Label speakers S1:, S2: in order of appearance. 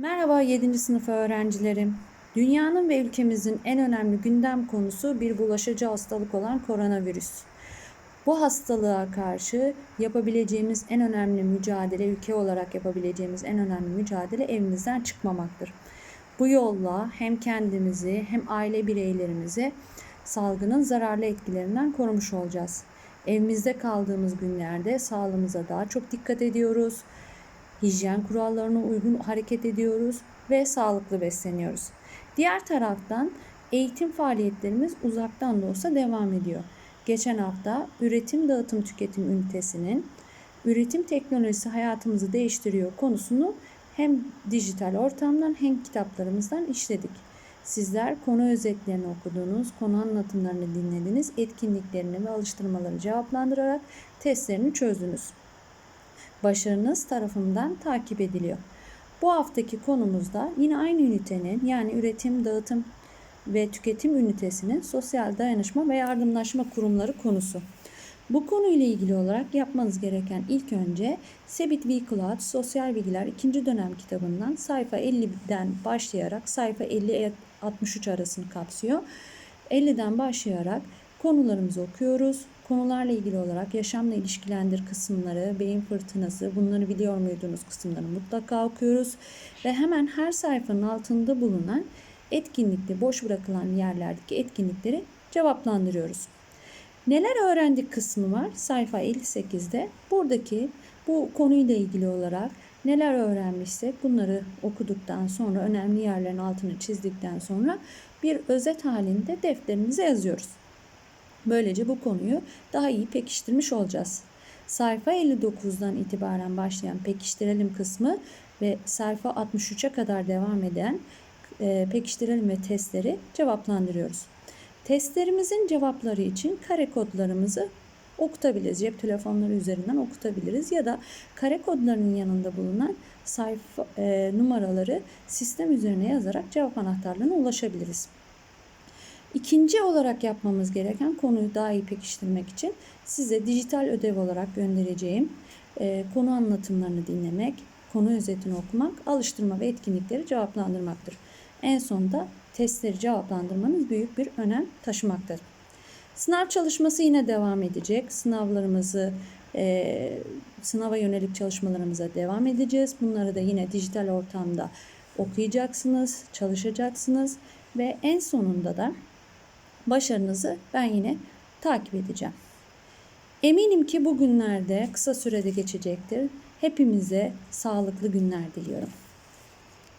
S1: Merhaba 7. sınıf öğrencilerim. Dünyanın ve ülkemizin en önemli gündem konusu bir bulaşıcı hastalık olan koronavirüs. Bu hastalığa karşı yapabileceğimiz en önemli mücadele, ülke olarak yapabileceğimiz en önemli mücadele evimizden çıkmamaktır. Bu yolla hem kendimizi hem aile bireylerimizi salgının zararlı etkilerinden korumuş olacağız. Evimizde kaldığımız günlerde sağlığımıza daha çok dikkat ediyoruz hijyen kurallarına uygun hareket ediyoruz ve sağlıklı besleniyoruz. Diğer taraftan eğitim faaliyetlerimiz uzaktan da olsa devam ediyor. Geçen hafta üretim dağıtım tüketim ünitesinin üretim teknolojisi hayatımızı değiştiriyor konusunu hem dijital ortamdan hem kitaplarımızdan işledik. Sizler konu özetlerini okudunuz, konu anlatımlarını dinlediniz, etkinliklerini ve alıştırmaları cevaplandırarak testlerini çözdünüz başarınız tarafından takip ediliyor. Bu haftaki konumuzda yine aynı ünitenin yani üretim, dağıtım ve tüketim ünitesinin sosyal dayanışma ve yardımlaşma kurumları konusu. Bu konuyla ilgili olarak yapmanız gereken ilk önce Sebit V. Cloud Sosyal Bilgiler 2. dönem kitabından sayfa 50'den başlayarak sayfa 50-63 arasını kapsıyor. 50'den başlayarak konularımızı okuyoruz. Konularla ilgili olarak yaşamla ilişkilendir kısımları, beyin fırtınası, bunları biliyor muydunuz kısımlarını mutlaka okuyoruz. Ve hemen her sayfanın altında bulunan etkinlikte boş bırakılan yerlerdeki etkinlikleri cevaplandırıyoruz. Neler öğrendik kısmı var sayfa 58'de. Buradaki bu konuyla ilgili olarak neler öğrenmişsek bunları okuduktan sonra önemli yerlerin altını çizdikten sonra bir özet halinde defterimize yazıyoruz. Böylece bu konuyu daha iyi pekiştirmiş olacağız. Sayfa 59'dan itibaren başlayan pekiştirelim kısmı ve sayfa 63'e kadar devam eden e, pekiştirelim ve testleri cevaplandırıyoruz. Testlerimizin cevapları için kare kodlarımızı okutabiliriz. Cep telefonları üzerinden okutabiliriz ya da kare kodlarının yanında bulunan sayfa e, numaraları sistem üzerine yazarak cevap anahtarlarına ulaşabiliriz. İkinci olarak yapmamız gereken konuyu daha iyi pekiştirmek için size dijital ödev olarak göndereceğim e, konu anlatımlarını dinlemek, konu özetini okumak, alıştırma ve etkinlikleri cevaplandırmaktır. En sonunda testleri cevaplandırmanız büyük bir önem taşımaktadır. Sınav çalışması yine devam edecek. Sınavlarımızı, e, sınava yönelik çalışmalarımıza devam edeceğiz. Bunları da yine dijital ortamda okuyacaksınız, çalışacaksınız ve en sonunda da başarınızı ben yine takip edeceğim. Eminim ki bu günlerde kısa sürede geçecektir. Hepimize sağlıklı günler diliyorum.